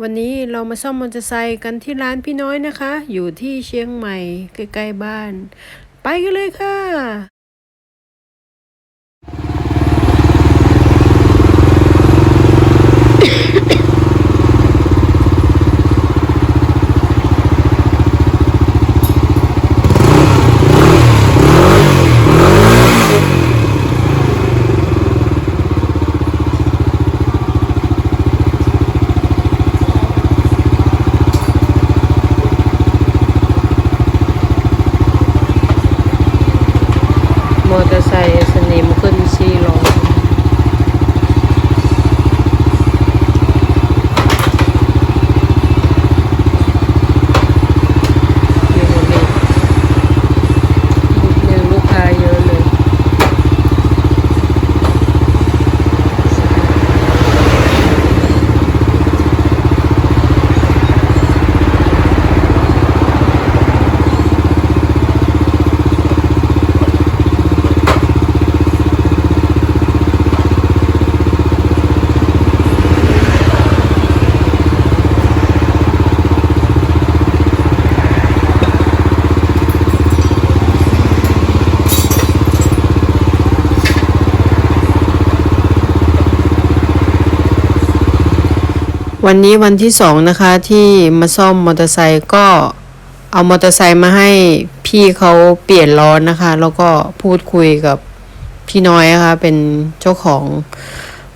วันนี้เรามาซ่อมมอเตอร์ไซค์กันที่ร้านพี่น้อยนะคะ อยู่ที่เชียงใหม่ใกล้ๆบ้าน ไปกันเลยค่ะ ค์สนิมขึ้นซีลงอยู่นี่ยังลูกค้าเยอะเลย วันนี้วันที่สองนะคะที่มาซ่อมมอเตอร์ไซค์ก็เอามอเตอร์ไซค์มาให้พี่เขาเปลี่ยนล้อนะคะ แล้วก็พูดคุยกับพี่น้อยนะคะ เป็นเจ้าของ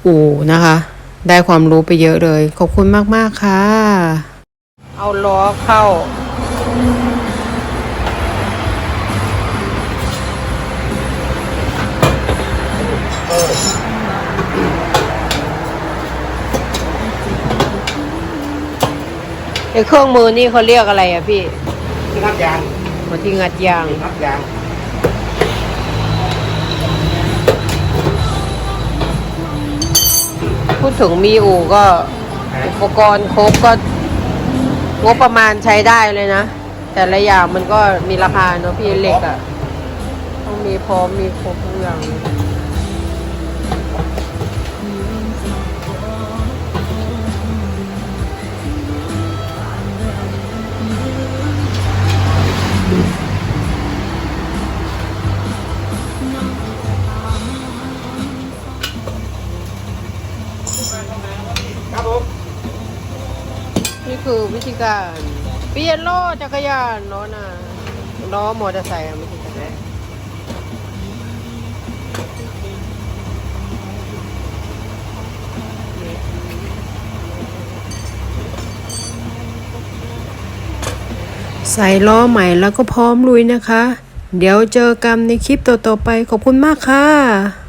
อู่นะคะ ได้ความรู้ไปเยอะเลย ขอบคุณมาก ๆ ค่ะ เอาล้อเข้า เครื่องมือนี่เขาเรียกอะไรอะพี่ที่นับยางมาที่งัดยางนับยางพูดถึงมีอู่ก็อุปกรณ์ครบก็งบประมาณใช้ได้เลยนะ แต่ละอย่างมันก็มีราคาเนาะพี่เหล็กอะต้องมีพร้อมมีครบทุกอย่าง คือวิธีการเปลี่ยนล้อจักรยานล้อน้าล้อมอเตอร์ไซค์อะไม่ใช่จักานใส่ล้อใหม่แล้วก็พร้อมลุยนะคะ เดี๋ยวเจอกันในคลิปต่อๆไปขอบคุณมากค่ะ